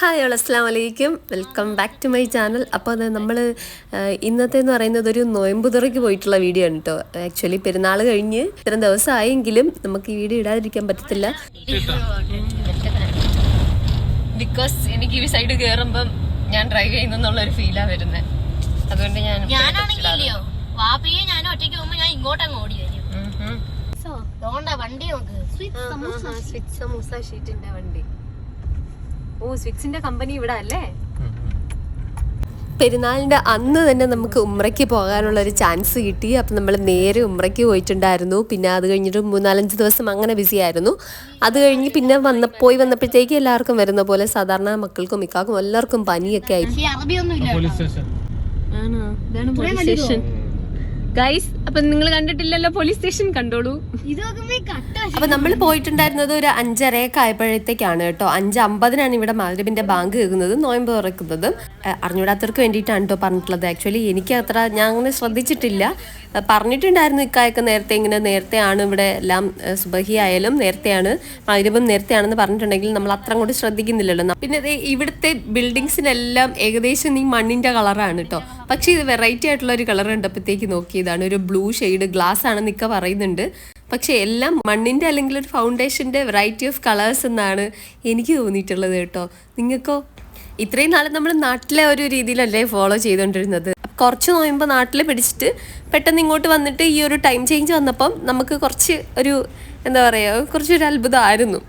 Hi all അസ്സാം വലൈക്കും welcome back to my channel അപ്പോൾ അത് നമ്മൾ ഇന്നത്തെ എന്ന് പറയുന്നത് ഒരു നോയമ്പ് തുറയ്ക്ക് പോയിട്ടുള്ള വീഡിയോ ആണ് കേട്ടോ ആക്ച്വലി പെരുന്നാൾ കഴിഞ്ഞ് ഇത്രയും ദിവസമായെങ്കിലും നമുക്ക് ഈ വീഡിയോ ഇടാതിരിക്കാൻ പറ്റത്തില്ല. ബിക്കോസ് എനിക്ക് ഈ സൈഡ് കയറുമ്പം ഞാൻ ഡ്രൈവ് ചെയ്യുന്നുള്ള ഒരു ഫീലാ വരുന്നത് അതുകൊണ്ട് ഞാൻ വാപ്പിയെ ഞാൻ ഒറ്റയ്ക്ക് ഞാൻ ഓടി വരും. വണ്ടി നോക്ക്. സ്വിച്ച് സമൂസ ഷീറ്റിന്റെ വണ്ടി. ഓ സ്വിക്സിന്റെ കമ്പനി ഇവിടെ അല്ലേ? പെരുന്നാളിന്റെ അന്ന് തന്നെ നമുക്ക് ഉമ്രയ്ക്ക് പോകാനുള്ള ഒരു ചാൻസ് കിട്ടി. അപ്പം നമ്മൾ നേരെ ഉമ്രയ്ക്ക് പോയിട്ടുണ്ടായിരുന്നു. പിന്നെ അത് കഴിഞ്ഞിട്ട് മൂന്നാലഞ്ച് ദിവസം അങ്ങനെ ബിസി ആയിരുന്നു. അത് കഴിഞ്ഞ് പിന്നെ വന്ന പോയി വന്നപ്പോഴത്തേക്ക് എല്ലാവർക്കും വരുന്ന പോലെ സാധാരണ മക്കൾക്കും മിക്കാക്കും എല്ലാവർക്കും പനിയൊക്കെ ആയി. ഗൈസ് അപ്പൊ നിങ്ങൾ കണ്ടിട്ടില്ലല്ലോ പോലീസ് സ്റ്റേഷൻ കണ്ടോളൂ. അപ്പൊ നമ്മൾ പോയിട്ടുണ്ടായിരുന്നത് ഒരു അഞ്ചരയൊക്കെ ആയപ്പോഴത്തേക്കാണ് കേട്ടോ. അഞ്ച് അമ്പതിനാണ് ഇവിടെ മാഗ്രിബിന്റെ ബാങ്ക് കേൾക്കുന്നത് നോയമ്പ് തുറക്കുന്നത്. അറിഞ്ഞൂടാത്തവർക്ക് വേണ്ടിയിട്ടാണ് കേട്ടോ പറഞ്ഞിട്ടുള്ളത്. ആക്ച്വലി എനിക്ക് അത്ര ഞാൻ അങ്ങനെ ശ്രദ്ധിച്ചിട്ടില്ല. പറഞ്ഞിട്ടുണ്ടായിരുന്നു ഇക്കായൊക്കെ നേരത്തെ ഇങ്ങനെ നേരത്തെയാണ് ഇവിടെ എല്ലാം സുബഹി ആയാലും നേരത്തെയാണ് മാഗ്രിബും നേരത്തെയാണെന്ന് പറഞ്ഞിട്ടുണ്ടെങ്കിൽ നമ്മൾ അത്ര അങ്ങോട്ട് ശ്രദ്ധിക്കുന്നില്ലല്ലോ. പിന്നെ ദേ ഇവിടുത്തെ ബിൽഡിങ്സിനെല്ലാം ഏകദേശം ഈ മണ്ണിന്റെ കളറാണ് കേട്ടോ. പക്ഷേ ഇത് വെറൈറ്റി ആയിട്ടുള്ള ഒരു കളർ കണ്ടപ്പോഴത്തേക്ക് നോക്കിയതാണ് ഒരു ബ്ലൂ ഷെയ്ഡ് ഗ്ലാസ് ആണ് നിക്ക പറയുന്നുണ്ട്. പക്ഷെ എല്ലാം മണ്ണിന്റെ അല്ലെങ്കിൽ ഒരു ഫൗണ്ടേഷന്റെ വെറൈറ്റി ഓഫ് കളേഴ്സ് എന്നാണ് എനിക്ക് തോന്നിയിട്ടുള്ളത് കേട്ടോ. നിങ്ങൾക്കോ? ഇത്രയും നാളെ നമ്മൾ നാട്ടിലെ ഒരു രീതിയിലല്ലേ ഫോളോ ചെയ്തുകൊണ്ടിരുന്നത് കുറച്ച് നോയുമ്പോൾ നാട്ടിൽ പിടിച്ചിട്ട് പെട്ടെന്ന് ഇങ്ങോട്ട് വന്നിട്ട് ഈ ഒരു ടൈം ചേഞ്ച് വന്നപ്പം നമുക്ക് കുറച്ച് ഒരു എന്താ പറയുക കുറച്ചൊരു അത്ഭുതമായിരുന്നു.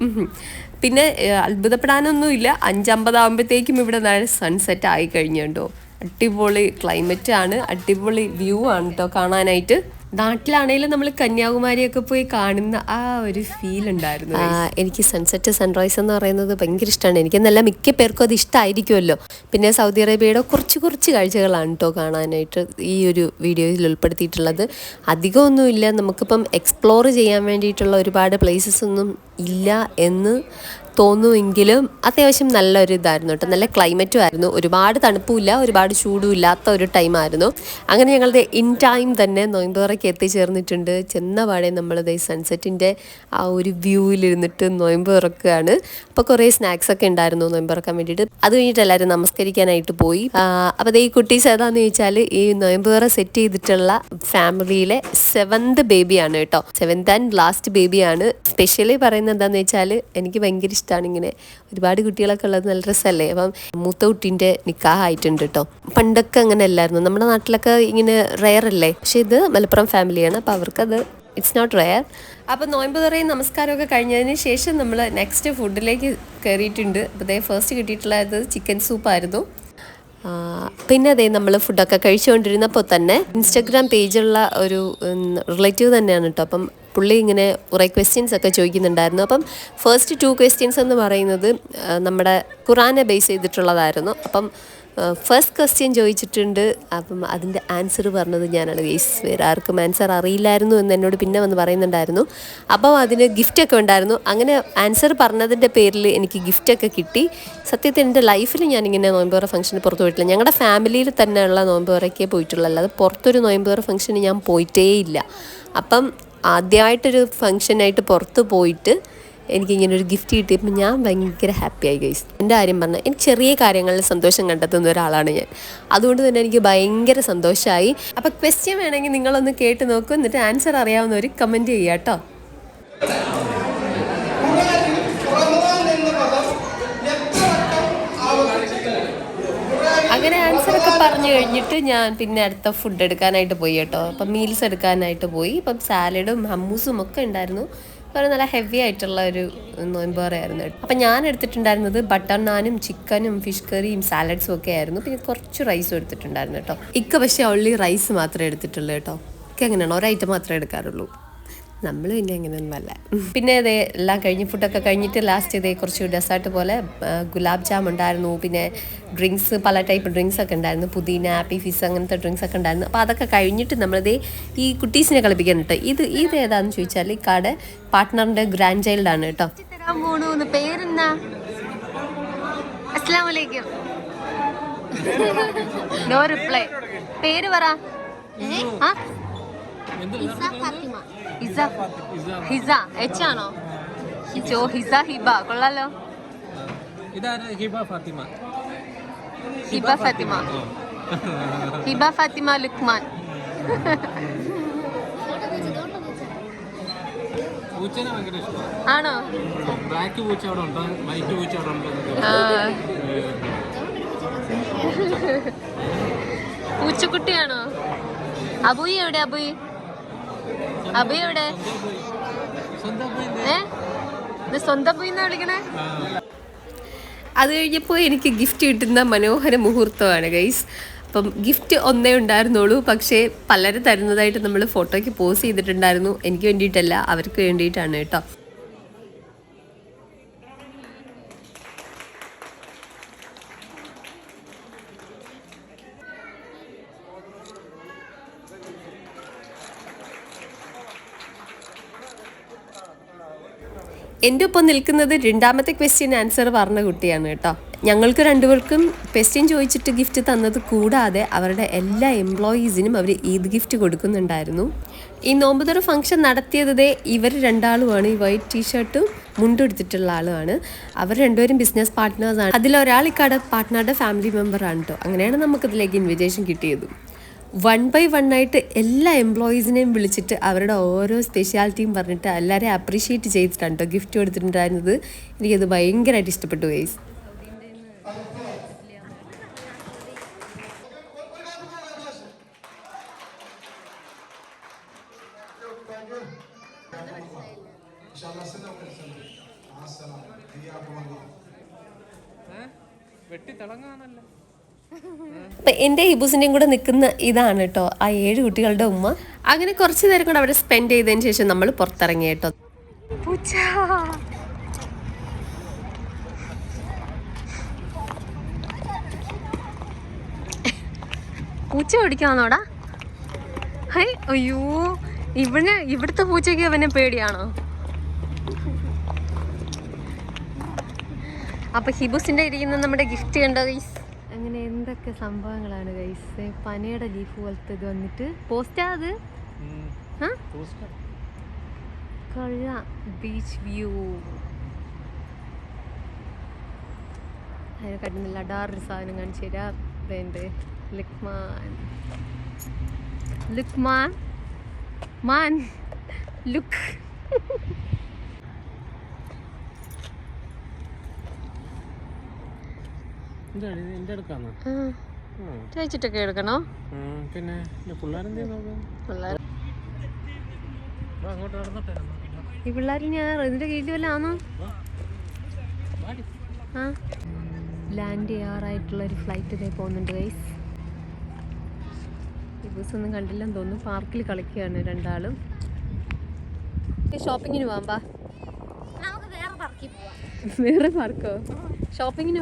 പിന്നെ അത്ഭുതപ്പെടാനൊന്നുമില്ല. അഞ്ചമ്പതാകുമ്പോഴത്തേക്കും ഇവിടെ സൺസെറ്റ് ആയി കഴിഞ്ഞുണ്ടോ അടിപൊളി ക്ലൈമറ്റ് ആണ് അടിപൊളി വ്യൂ ആണ് കേട്ടോ കാണാനായിട്ട്. നാട്ടിലാണെങ്കിലും നമ്മൾ കന്യാകുമാരിയൊക്കെ പോയി കാണുന്ന ആ ഒരു ഫീൽ ഉണ്ടായിരുന്നു. എനിക്ക് സൺസെറ്റ് സൺറൈസ് എന്ന് പറയുന്നത് ഭയങ്കര ഇഷ്ടമാണ് എനിക്ക് നല്ല മിക്ക പേർക്കും അത് ഇഷ്ടമായിരിക്കുമല്ലോ പിന്നെ സൗദി അറേബ്യയുടെ കുറച്ച് കുറച്ച് കാഴ്ചകളാണ് കേട്ടോ കാണാനായിട്ട് ഈ ഒരു വീഡിയോയിൽ ഉൾപ്പെടുത്തിയിട്ടുള്ളത്. അധികമൊന്നുമില്ല നമുക്കിപ്പം എക്സ്പ്ലോർ ചെയ്യാൻ വേണ്ടിയിട്ടുള്ള ഒരുപാട് പ്ലേസസ് ഒന്നും ഇല്ല എന്ന് തോന്നുമെങ്കിലും അത്യാവശ്യം നല്ലൊരു ഇതായിരുന്നു കേട്ടോ. നല്ല ക്ലൈമറ്റും ആയിരുന്നു. ഒരുപാട് തണുപ്പുമില്ല ഒരുപാട് ചൂടും ഇല്ലാത്ത ഒരു ടൈമായിരുന്നു അങ്ങനെ ഞങ്ങളുടെ ഇൻ ടൈം തന്നെ നോയമ്പുറയ്ക്ക് എത്തിച്ചേർന്നിട്ടുണ്ട്. ചെന്ന പാടെ നമ്മളത് സൺസെറ്റിന്റെ ആ ഒരു വ്യൂവിലിരുന്നിട്ട് നോയമ്പ് തുറക്കുകയാണ് അപ്പോൾ കുറേ സ്നാക്സ് ഒക്കെ ഉണ്ടായിരുന്നു നോയമ്പ് തുറക്കാൻ വേണ്ടിയിട്ട്. അത് കഴിഞ്ഞിട്ട് എല്ലാവരും നമസ്കരിക്കാനായിട്ട് പോയി. അപ്പോൾ ഈ കുട്ടീസ് ഏതാന്ന് ചോദിച്ചാൽ ഈ നോയമ്പ് തുറ സെറ്റ് ചെയ്തിട്ടുള്ള ഫാമിലിയിലെ സെവന്ത് ബേബിയാണ് കേട്ടോ. സെവൻത് ആൻഡ് ലാസ്റ്റ് ബേബിയാണ് സ്പെഷ്യലി പറയുന്നത് എന്താണെന്ന് വെച്ചാൽ എനിക്ക് ഭയങ്കര ഇഷ്ടമാണ് ഇങ്ങനെ. ഒരുപാട് കുട്ടികളൊക്കെ ഉള്ളത് നല്ല രസമല്ലേ അപ്പം മൂത്ത കുട്ടീന്റെ നിക്കാഹായിട്ടുണ്ട് കേട്ടോ പണ്ടൊക്കെ അങ്ങനെ അല്ലായിരുന്നു നമ്മുടെ നാട്ടിലൊക്കെ ഇങ്ങനെ റെയർ അല്ലേ? പക്ഷെ ഇത് മലപ്പുറം ഫാമിലിയാണ് അപ്പോൾ അവർക്കത് ഇറ്റ്സ് നോട്ട് റെയർ അപ്പോൾ നോയമ്പ് തുറയും നമസ്കാരമൊക്കെ കഴിഞ്ഞതിന് ശേഷം നമ്മൾ നെക്സ്റ്റ് ഫുഡിലേക്ക് കയറിയിട്ടുണ്ട് അപ്പോൾ അതേ ഫസ്റ്റ് കിട്ടിയിട്ടുള്ളത് ചിക്കൻ സൂപ്പായിരുന്നു പിന്നെ അതേ നമ്മൾ ഫുഡൊക്കെ കഴിച്ചുകൊണ്ടിരുന്നപ്പോൾ തന്നെ ഇൻസ്റ്റഗ്രാം പേജുള്ള ഒരു റിലേറ്റീവ് തന്നെയാണ് കേട്ടോ അപ്പം പുള്ളി ഇങ്ങനെ കുറേ ക്വസ്റ്റ്യൻസ് ഒക്കെ ചോദിക്കുന്നുണ്ടായിരുന്നു. അപ്പം ഫസ്റ്റ് ടു ക്വസ്റ്റ്യൻസ് എന്ന് പറയുന്നത് നമ്മുടെ ഖുറാനെ ബേസ് ചെയ്തിട്ടുള്ളതായിരുന്നു. അപ്പം ഫസ്റ്റ് ക്വസ്റ്റ്യൻ ചോദിച്ചിട്ടുണ്ട്. അപ്പം അതിന്റെ ആൻസർ പറഞ്ഞത് ഞാനാണ്. ഗെയ്സ് വേറെ ആർക്കും ആൻസർ അറിയില്ലായിരുന്നു എന്ന് എന്നോട് പിന്നെ വന്ന് പറയുന്നുണ്ടായിരുന്നു. അപ്പം അതിന് ഗിഫ്റ്റൊക്കെ ഉണ്ടായിരുന്നു. അങ്ങനെ ആൻസർ പറഞ്ഞതിന്റെ പേരിൽ എനിക്ക് ഗിഫ്റ്റൊക്കെ കിട്ടി. സത്യത്തിൽ എന്റെ ലൈഫിൽ ഞാനിങ്ങനെ നോയമ്പുറ ഫംഗ്ഷന് പുറത്ത് പോയിട്ടില്ല. ഞങ്ങളുടെ ഫാമിലിയിൽ തന്നെയുള്ള നോയമ്പുറയ്ക്കേ പോയിട്ടുള്ളൂ. അല്ലാതെ പുറത്തൊരു നോയമ്പുറ ഫംഗ്ഷന് ഞാൻ പോയിട്ടേ ഇല്ല. അപ്പം ആദ്യമായിട്ടൊരു ഫങ്ഷനായിട്ട് പുറത്ത് പോയിട്ട് എനിക്കിങ്ങനെ ഒരു ഗിഫ്റ്റ് കിട്ടിയപ്പോൾ ഞാൻ ഭയങ്കര ഹാപ്പി ആയി ഗൈസ് എന്റെ കാര്യം പറഞ്ഞാൽ എനിക്ക് ചെറിയ കാര്യങ്ങളിൽ സന്തോഷം കണ്ടെത്തുന്ന ഒരാളാണ് ഞാൻ. അതുകൊണ്ട് തന്നെ എനിക്ക് ഭയങ്കര സന്തോഷമായി അപ്പോൾ ക്വസ്റ്റ്യൻ വേണമെങ്കിൽ നിങ്ങളൊന്ന് കേട്ട് നോക്കൂ എന്നിട്ട് ആൻസർ അറിയാവുന്നവർ കമന്റ് ചെയ്യാം കേട്ടോ. അങ്ങനെ ആൻസർ ഒക്കെ പറഞ്ഞു കഴിഞ്ഞിട്ട് ഞാൻ പിന്നെ അടുത്ത ഫുഡ് എടുക്കാനായിട്ട് പോയി കേട്ടോ. അപ്പം മീൽസ് എടുക്കാനായിട്ട് പോയി. ഇപ്പം സാലഡും ഹമ്മൂസും ഒക്കെ ഉണ്ടായിരുന്നു. ഒരു നല്ല ഹെവി ആയിട്ടുള്ള ഒരു നോയമ്പോറായിരുന്നു അപ്പം ഞാൻ എടുത്തിട്ടുണ്ടായിരുന്നത് ബട്ടർ നാനും ചിക്കനും ഫിഷ് കറിയും സാലഡ്സും ഒക്കെ ആയിരുന്നു. പിന്നെ കുറച്ച് റൈസും എടുത്തിട്ടുണ്ടായിരുന്നു കേട്ടോ. ഇക്ക പക്ഷേ ഓൺലി റൈസ് മാത്രമേ എടുത്തിട്ടുള്ളൂ കേട്ടോ. ഒക്കെ അങ്ങനെയാണ് ഒരു ഐറ്റം മാത്രമേ എടുക്കാറുള്ളൂ. നമ്മൾ പിന്നെ അങ്ങനെയൊന്നുമല്ല പിന്നെ ഇതേ എല്ലാം കഴിഞ്ഞ് ഫുഡൊക്കെ കഴിഞ്ഞിട്ട് ലാസ്റ്റ് ഇതേ കുറച്ച് ഡെസേർട്ട് പോലെ ഗുലാബ് ജാം ഉണ്ടായിരുന്നു. പിന്നെ ഡ്രിങ്ക്സ് പല ടൈപ്പ് ഡ്രിങ്ക്സ് ഒക്കെ ഉണ്ടായിരുന്നു. പുതിന ആപ്പി ഫിസ് അങ്ങനത്തെ ഡ്രിങ്ക്സ് ഒക്കെ ഉണ്ടായിരുന്നു. അപ്പോൾ അതൊക്കെ കഴിഞ്ഞിട്ട് നമ്മളിതേ ഈ കുട്ടീസിനെ കളിപ്പിക്കാൻ കേട്ടോ. ഇത് ഇത് ഏതാണെന്ന് ചോദിച്ചാൽ ഈ കാട് പാർട്ട്ണറിന്റെ ഗ്രാൻഡ് ചൈൽഡ് ആണ് കേട്ടോ. നോ റിപ്ലൈ പേര് പറ. ആ? ഹിസ ഹിസ എച്ച് ആണോ ഹിജോ ഹിസ ഹിബ. കൊള്ളാലോ. ഹിബ ഫാത്തിമ. ഹിബ ഫാത്തിമ. ഹിബ ഫാത്തിമ ലുക്മാൻ. പൂച്ചനെ ഭയങ്കര ഇഷ്ടമാണ് ആണോ? ബ്ലാക്ക് പൂച്ച അവിടെ ഉണ്ടോ? വൈറ്റ് പൂച്ച അവിടെ ഉണ്ടോ. പൂച്ചക്കുട്ടിയാണോ? അബുയി എവിടെ അബുയി? അബുയി എവിടെ? സ്വന്തം പോയി ഏ? ഇത് സ്വന്തം പോയി എന്നാ വിളിക്കണേ? അത് കഴിഞ്ഞപ്പോൾ എനിക്ക് ഗിഫ്റ്റ് കിട്ടുന്ന മനോഹര മുഹൂർത്തമാണ് ഗൈസ് അപ്പം ഗിഫ്റ്റ് ഒന്നേ ഉണ്ടായിരുന്നുള്ളൂ പക്ഷേ പലരും തരുന്നതായിട്ട് നമ്മൾ ഫോട്ടോയ്ക്ക് പോസ് ചെയ്തിട്ടുണ്ടായിരുന്നു. എനിക്ക് വേണ്ടിയിട്ടല്ല അവർക്ക് വേണ്ടിയിട്ടാണ് കേട്ടോ. എന്റെ ഒപ്പം നിൽക്കുന്നത് രണ്ടാമത്തെ ക്വസ്റ്റ്യൻ ആൻസർ പറഞ്ഞ കുട്ടിയാണ് കേട്ടോ. ഞങ്ങൾക്ക് രണ്ടുപേർക്കും ക്വസ്റ്റ്യൻ ചോദിച്ചിട്ട് ഗിഫ്റ്റ് തന്നത് കൂടാതെ അവരുടെ എല്ലാ എംപ്ലോയീസിനും അവർ ഈദ് ഗിഫ്റ്റ് കൊടുക്കുന്നുണ്ടായിരുന്നു. ഈ നോമ്പുതറ ഫംഗ്ഷൻ നടത്തിയത് ഇവർ രണ്ടാളുമാണ്. ഈ വൈറ്റ് ടീഷർട്ടും മുണ്ടെടുത്തിട്ടുള്ള ആളുമാണ്. അവർ രണ്ടുപേരും ബിസിനസ് പാർട്ട്നേഴ്സാണ് അതിലൊരാൾ ഇക്കാടെ പാർട്ട്ണറുടെ ഫാമിലി മെമ്പറാണ് കേട്ടോ അങ്ങനെയാണ് നമുക്കിതിലേക്ക് ഇൻവിറ്റേഷൻ കിട്ടിയത്. വൺ ബൈ വൺ ആയിട്ട് എല്ലാ എംപ്ലോയീസിനെയും വിളിച്ചിട്ട് അവരുടെ ഓരോ സ്പെഷ്യാലിറ്റിയും പറഞ്ഞിട്ട് എല്ലാവരെയും അപ്രീഷിയേറ്റ് ചെയ്തിട്ടാണ് കേട്ടോ ഗിഫ്റ്റ് കൊടുത്തിട്ടുണ്ടായിരുന്നത്. എനിക്കത് ഭയങ്കരമായിട്ട് ഇഷ്ടപ്പെട്ടു ഏ? വെട്ടി തിളങ്ങാന്നല്ലോ അപ്പം എന്റെ ഹിബൂസിന്റെയും കൂടെ നിൽക്കുന്ന ഇതാണ് കേട്ടോ ആ ഏഴ് കുട്ടികളുടെ ഉമ്മ. അങ്ങനെ കുറച്ച് നേരം കൂടെ അവിടെ സ്പെൻഡ് ചെയ്തതിന് ശേഷം നമ്മൾ പുറത്തിറങ്ങി കേട്ടോ. പൂച്ച. പൂച്ച ഓടിക്കാന്നോടാ ഹൈ അയ്യോ ഇവന് ഇവിടുത്തെ പൂച്ചയ്ക്ക് അവനെ പേടിയാണോ? അപ്പൊ ഹിബുസിന്റെ ഇരിക്കുന്ന നമ്മുടെ ഗിഫ്റ്റ് കണ്ടോ ഗൈസ് അങ്ങനെ എന്തൊക്കെ സംഭവങ്ങളാണ് ഗൈസ് പനയുടെ ലീഫ് പോലത്തെ ഇത് വന്നിട്ട്. പോസ്റ്റാ അത്? കൊള്ള. ബീച്ച് വ്യൂ അതിനെ കട്ടുന്നില്ല അടാറൊരു സാധനം കാണിച്ചു തരാം. ഇതെന്ത് ലുക്മാൻ ലുക്മാൻ മാൻ ലുക്ക് എന്താണ് എന്റെ അടുക്കാന്നോ ചോദിച്ചിട്ടൊക്കെ എടുക്കണോ? പിന്നെ ഈ പിള്ളേർ ഞാൻ ഇതിന്റെ കീഴിൽ വല്ലാന്നോ ആ. ലാൻഡ് ചെയ്യാറായിട്ടുള്ള ഒരു ഫ്ലൈറ്റ് ഇതേ പോകുന്നുണ്ട് ഗൈസ് ഈ ബസ് ഒന്നും കണ്ടില്ലെന്ന് തോന്നുന്നു. പാർക്കിൽ കളിക്കുകയാണ് രണ്ടാളും. ഷോപ്പിങ്ങിന് പോകാം പാ നമുക്ക് വേറെ പറക്കി പോവാം വേറെ മാർക്കോ ഷോപ്പിങ്ങിന്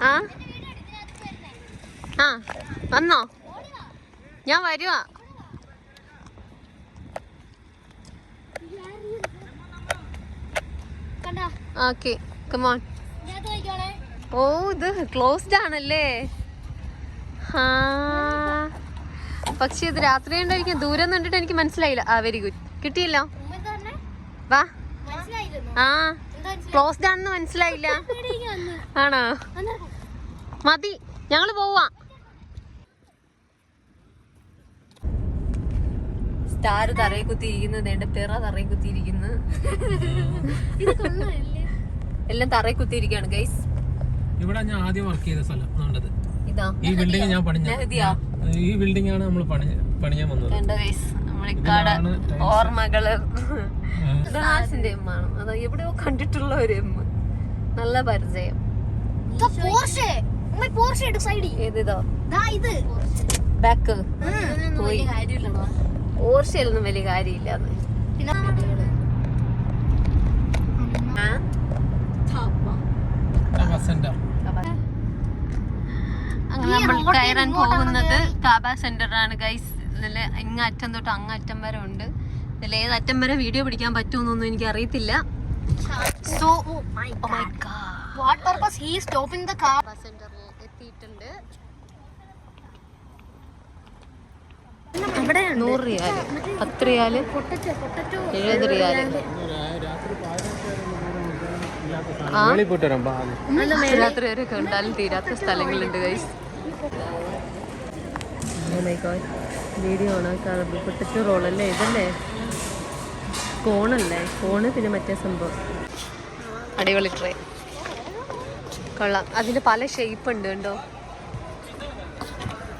ആ? ആ വന്നോ? ഞാൻ വരുവാ കണ്ടാ ഓക്കെ കമോൺ ഓ ഇത് ക്ലോസ്ഡ് ആണല്ലേ? ഹാ. പക്ഷെ ഇത് രാത്രി ഉണ്ടായിരിക്കും ദൂരം കണ്ടിട്ട് എനിക്ക് മനസ്സിലായില്ല. ആ വെരി ഗുഡ് കിട്ടിയല്ലോ? വാ. ആ ക്ലോസ്ഡ് ആണെന്ന് മനസ്സിലായില്ല. ആണോ? മതി ഞങ്ങൾ പോവാ. സ്റ്റാർ തറയെ കുത്തിയിരിക്കുന്നത് എന്റെ പിറ തറയെ കുത്തിയിരിക്കുന്നു. എല്ലാം തറയിൽ കുത്തിയിരിക്കുകയാണ് ഗൈസ് ഇവിടെ ഞാൻ ആദ്യം വർക്ക് ചെയ്ത സ്ഥലം കണ്ടത് ഇതാ. ഈ ബിൽഡിംഗ് ഞാൻ പണിഞ്ഞ? ഈ ബിൽഡിംഗ് ആണ് നമ്മൾ പണി പണിയാൻ വന്നത്. ഓർമ്മകൾ. ഹാസിന്റെ എമ്മാണ്. അത് എവിടെയോ കണ്ടിട്ടുള്ള ഒരു എമ്മ് നല്ല പരിചയം. ബാക്ക് പോയി. കാര്യമില്ലടാ. ഓർഷയിലൊന്നും വലിയ കാര്യമില്ല പിന്നെ ആ, ബസ് സെന്റർ. അങ്ങനെ നമ്മൾ കയറാൻ പോകുന്നത് കാബ സെന്റർ ആണ് ഗൈസ് ഇതിൽ ഇങ്ങറ്റം തൊട്ട് അങ്ങറ്റം വരെ ഉണ്ട്. ഇതിൽ ഏത് അറ്റം വരെ വീഡിയോ പിടിക്കാൻ പറ്റുമെന്നൊന്നും എനിക്ക് അറിയത്തില്ല So, oh my god. What purpose? He is stopping the car? സെന്ററിൽ എത്തിയിട്ടുണ്ട്. അവിടെ നൂറ് റിയാൽ. പത്ത് റിയാൽ. എഴുപത് റിയാൽ ആ വെളിയിൽ പോയിട്ട് വരാം ബാ രാത്രി വരെ കണ്ടാലും തീരാത്ത സ്ഥലങ്ങളുണ്ട് ഗൈസ് വീഡിയോ ഓണാക്കാതെ പൊട്ടിച്ച് റോളല്ലേ ഇതല്ലേ? കോണല്ലേ കോണ് പിന്നെ മറ്റേ സംഭവം. അടിപൊളി ട്രേ കൊള്ളാം. അതിന് പല ഷേപ്പ് ഉണ്ട് കണ്ടോ?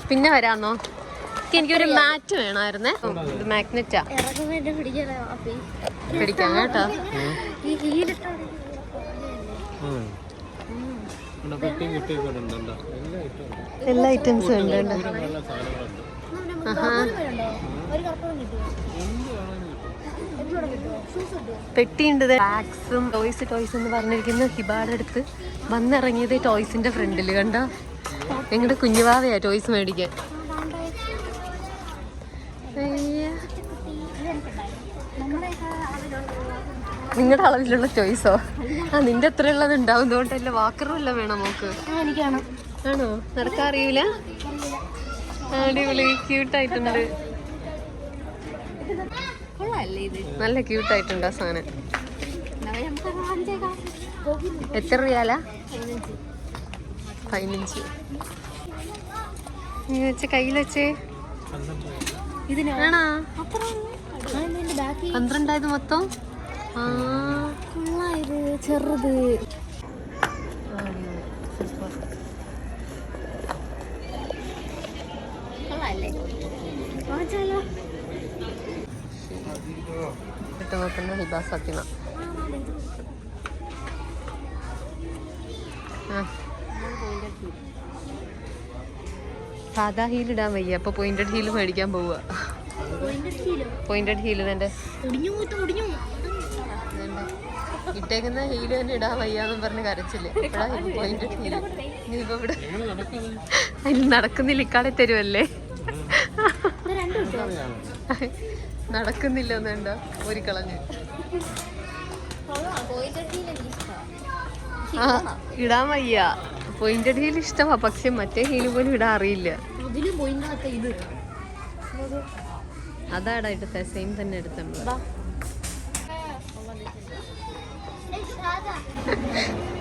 പിന്നെ വരാന്നോ എനിക്ക് എനിക്കൊരു മാറ്റ് വേണമായിരുന്നേ. ഇത് മാഗ്നറ്റാ പിടിക്കാം കേട്ടോ ഈ ഹീലിട്ടോ ഇവിടെ പെട്ടിയും കിട്ടിയൊക്കെ ഉണ്ടോ എല്ലാ ഐറ്റംസും ഉണ്ട് പെട്ടിയുണ്ട് ബാഗ്സും ടോയ്സ് ടോയ്സ് എന്ന് പറഞ്ഞിരിക്കുന്ന ഹിബാടെ അടുത്ത് വന്നിറങ്ങിയത് ടോയ്സിന്റെ ഫ്രണ്ടിൽ കണ്ടോ ഞങ്ങളുടെ കുഞ്ഞുവാവയാ ടോയ്സ് മേടിക്കാൻ. നിങ്ങളുടെ അളവിലുള്ള ചോയ്സോ ആ നിന്റെ അത്ര ഉള്ളത് ഉണ്ടാവുന്നതുകൊണ്ടല്ലേ വാക്കറും എല്ലാം വേണം നോക്ക് എനിക്കാണ്. ആണോ? നിനക്ക് അറിയൂല? അടിപൊളി ക്യൂട്ടായിട്ടുണ്ട് നല്ല ക്യൂട്ടായിട്ടുണ്ട് ആ സാധനം. എത്ര റിയാല? പതിനഞ്ച്. നീ വെച്ച കയ്യിൽ വെച്ചേ. ഇതിനാണോ പന്ത്രണ്ടായത് മൊത്തം? ആ. കൊള്ളാം ഇത് ചെറുത്. കൊള്ളാല്ലേ വാങ്ങിച്ചാലോ ഇട്ട് നോക്കുന്ന ഹിബ സത്യന സാധാ ഹീൽ ഇടാൻ വയ്യ. അപ്പൊ പോയിന്റഡ് ഹീൽ മേടിക്കാൻ പോവുക. പോയിന്റഡ് ഹീൽ ഒടിഞ്ഞു. ഇട്ടേക്കുന്ന ഹീൽ തന്നെ ഇടാൻ വയ്യാന്നും പറഞ്ഞ് കരച്ചില്ലേ നീ ഇപ്പൊ ഇവിടെ. നടക്കുന്നില്ല. ഇക്കാളെ തരുമല്ലേ നടക്കുന്നില്ല എന്നുണ്ടോ ഒരു കളഞ്ഞ്. ആ ഇടാൻ വയ്യ. പോയിന്റഡ് ഹീൽ ഇഷ്ടമാ. പക്ഷെ മറ്റേ ഹീൽ പോലും ഇടാൻ അറിയില്ല. അതിൽ പോയിന്റാത്ത ഇത് അതാടാ ഇട്ടത്തെ. സെയിം തന്നെ എടുത്തുണ്ട്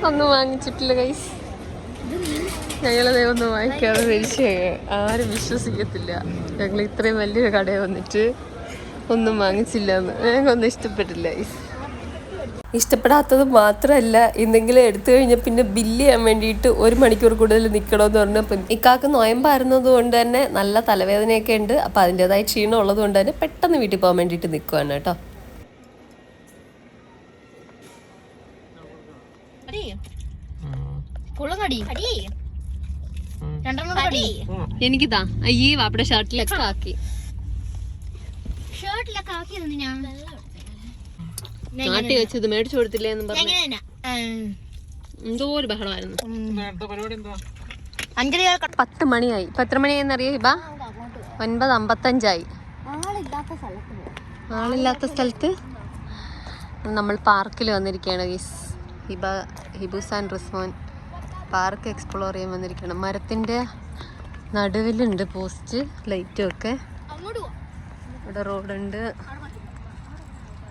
ഒന്നും വാങ്ങിച്ചിട്ടില്ല കൈസ് ഞങ്ങളതേ ഒന്നും വാങ്ങിക്കാതെ തിരിച്ചു ആരും വിശ്വസിക്കത്തില്ല. ഞങ്ങൾ ഇത്രയും വലിയൊരു കടയിൽ വന്നിട്ട് ഒന്നും വാങ്ങിച്ചില്ല എന്ന് ഞങ്ങൾക്കൊന്നും ഇഷ്ടപ്പെട്ടില്ല ഗൈസ് ഇഷ്ടപ്പെടാത്തത് മാത്രമല്ല എന്തെങ്കിലും എടുത്തു കഴിഞ്ഞാൽ പിന്നെ ബില്ല് ചെയ്യാൻ വേണ്ടിയിട്ട് ഒരു മണിക്കൂർ കൂടുതൽ നിൽക്കണമെന്ന് പറഞ്ഞു ഇക്കാക്ക് നോയമ്പായിരുന്നത് കൊണ്ട് തന്നെ നല്ല തലവേദനയൊക്കെ ഉണ്ട്. അപ്പം അതിന്റെതായ ക്ഷീണം ഉള്ളത് കൊണ്ട് തന്നെ പെട്ടെന്ന് വീട്ടിൽ പോകാൻ വേണ്ടിയിട്ട് നിൽക്കുവാണ് കേട്ടോ. എനിക്കിതാ അയ്യേ വാപ്പയുടെ ഷർട്ടിലൊക്കെ ആക്കി. ഷർട്ടിലൊക്കെ ആക്കിയത് ഞാൻ. നാട്ടി വെച്ചത് മേടിച്ചു കൊടുത്തില്ലേ എന്ന് പറഞ്ഞു. എന്തോ ഒരു ബഹളമായിരുന്നു. അഞ്ചര പത്ത് മണിയായി. ഇപ്പൊ എത്ര മണിയായെന്നറിയോ ബാ ഒൻപത് അമ്പത്തഞ്ചായി. ആളില്ലാത്ത സ്ഥലത്ത് ആളില്ലാത്ത സ്ഥലത്ത്? നമ്മൾ പാർക്കിൽ വന്നിരിക്കുകയാണ് ഗീസ് Hiba Hibus and Rismon park explore ചെയ്യാൻ വന്നിരിക്കുകയാണ്. മരത്തിന്റെ നടുവിലുണ്ട് പോസ്റ്റ് ലൈറ്റും ഒക്കെ. ഇവിടെ റോഡുണ്ട്.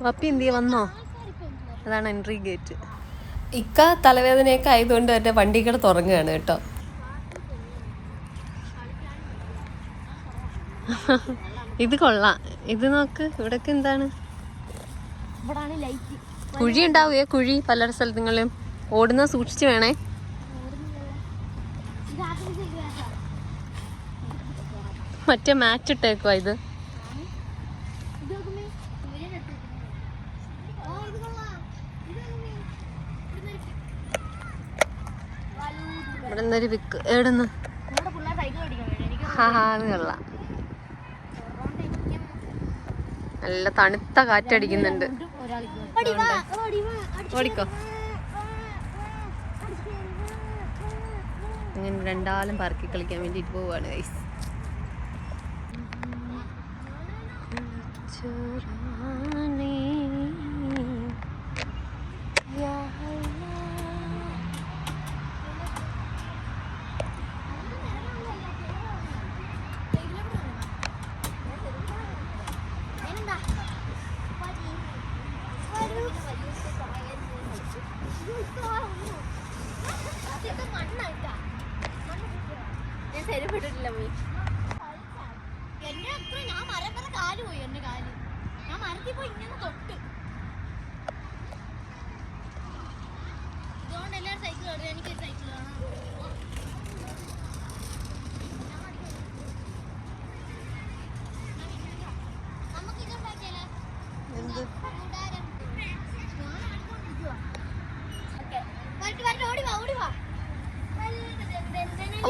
വപ്പി എന്ത് ചെയ്യാ? വന്നോ? അതാണ് എൻട്രി ഗേറ്റ്. ഇക്ക തലവേദനയൊക്കെ ആയതുകൊണ്ട് എന്റെ വണ്ടി കൂടെ തുറങ്ങുകയാണ് കേട്ടോ. ഇത് കൊള്ളാം. ഇത് നോക്ക് ഇവിടൊക്കെ എന്താണ്? ഇവിടാണ് ലൈറ്റ്. കുഴി ഉണ്ടാവുകയെ കുഴി പല സ്ഥലങ്ങളിലും. ഓടുന്ന സൂക്ഷിച്ചു വേണേ. മറ്റേ മാറ്റ് ഇട്ടേക്കുവാ ഇത്. ഇവിടെ നിന്നൊരു വിക്ക്. എവിടുന്ന് നല്ല തണുത്ത കാറ്റടിക്കുന്നുണ്ട് ഓടിക്കോ. അങ്ങനെ രണ്ടാളും പാർക്കിൽ കളിക്കാൻ വേണ്ടിയിട്ട് പോവാണ് ഗൈസ്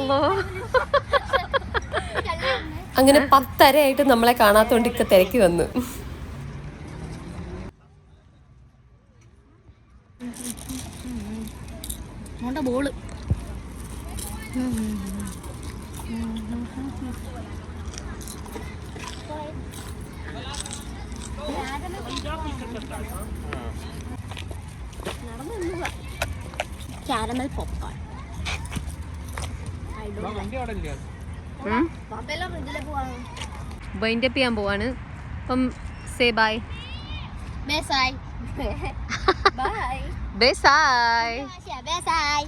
അല്ലോ അങ്ങനെ പത്തരയായിട്ട് നമ്മളെ കാണാത്തോണ്ട് ഇക്ക തിരക്ക് വന്നു. ബോൾ. ക്യാരമൽ പോപ്കോൺ ബൈൻഡപ്പ് ചെയ്യാൻ പോവാണ്. അപ്പം say bye bye bye bye bye